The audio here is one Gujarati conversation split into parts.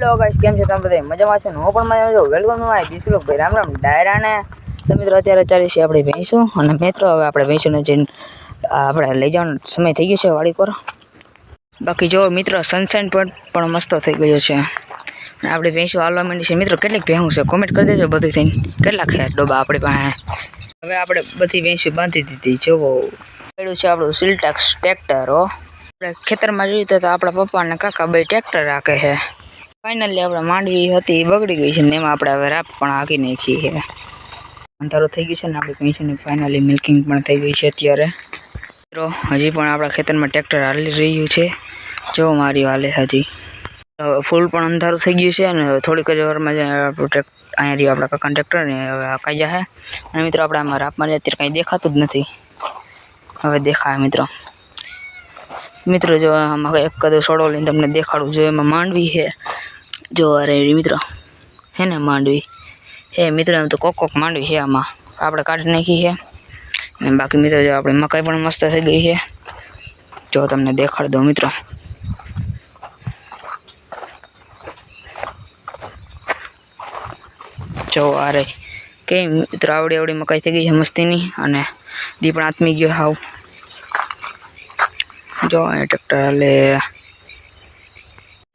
હેલો ગાઈસ કેમ છો તમે બધા? મજામાં છો હું પણ મજામાં છું. વેલકમ ટુ માય દીસલો ભાઈ. રામ રામ. ડાયરા ને તો મિત્રો અત્યારે ચાલી છે આપણે ભેંસું. અને મિત્રો, હવે આપણે ભેંસુને જઈને આપણે લઈ જવાનો સમય થઈ ગયો છે વાળી કોર બાકી જો મિત્રો સનસાઇન પોઈન્ટ પણ મસ્ત થઈ ગયો છે. અને આપણે ભેંસું હાલવા માંડી છે. મિત્રો, કેટલીક ભેહું છે? કોમેન્ટ કરી દેજો બધું થઈને કેટલાક છે ડોબા આપણી પાસે? હવે આપણે બધી ભેંસું બાંધી દીધી. જોવો. પડ્યું છે આપણું સિલ્ટેક્સ ટ્રેક્ટર આપણે ખેતરમાં જોઈએ તો આપણા પપ્પા અને કાકા બે ટ્રેક્ટર રાખે છે. ફાઇનલી આપણે માંડવી હતી એ બગડી ગઈ છે ને એમાં આપણે હવે રાપ પણ હાકી નાખી છે. અંધારું થઈ ગયું છે ને આપણી ભેંસોની ફાઇનલી મિલ્કિંગ પણ થઈ ગઈ છે અત્યારે. મિત્રો, હજી પણ આપણા ખેતરમાં ટ્રેક્ટર હાલી રહ્યું છે. જો મારી હાલે હજી. હવે ફૂલ પણ અંધારું થઈ ગયું છે અને હવે થોડીક જ વારમાં જ આપણું ટ્રેક અહીંયા રહ્યું આપણા કાકા ટ્રેક્ટર ને હવે હકાઈ જશે અને મિત્રો, આપણે આમાં રાપમાં અત્યારે કાંઈ દેખાતું જ નથી. હવે દેખાય મિત્રો. મિત્રો, જો આમાં એક કદો સોડો લઈને તમને દેખાડું, જો એમાં માંડવી છે. જો અરે રી મિત્રો, હે ને માંડવી? હે મિત્રો, એમ તો કોક કોક માંડવી છે આમાં. આપણે કાઢી નાખી છે. અને બાકી મિત્રો, જો આપણી મકાઈ પણ મસ્ત થઈ ગઈ છે. જો તમને દેખાડ દો મિત્રો. જો અરે, કેમ મિત્રો, આવડી આવડી મકાઈ થઈ ગઈ છે મસ્તીની અને દી પણ આત્મી ગયો હાવ. જો ટ્રેક્ટર હાલે.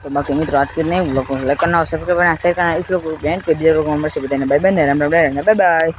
તો બાકી મિત્રો આટલું જ નહીં લોકો લાઈક કરનાર સબસ્ક્રાઈબ કરનાર શેર કરનાર એક લોકો બેન કે બીજા લોકો મળશે, બધાને bye bye Ram Ram Ram bye bye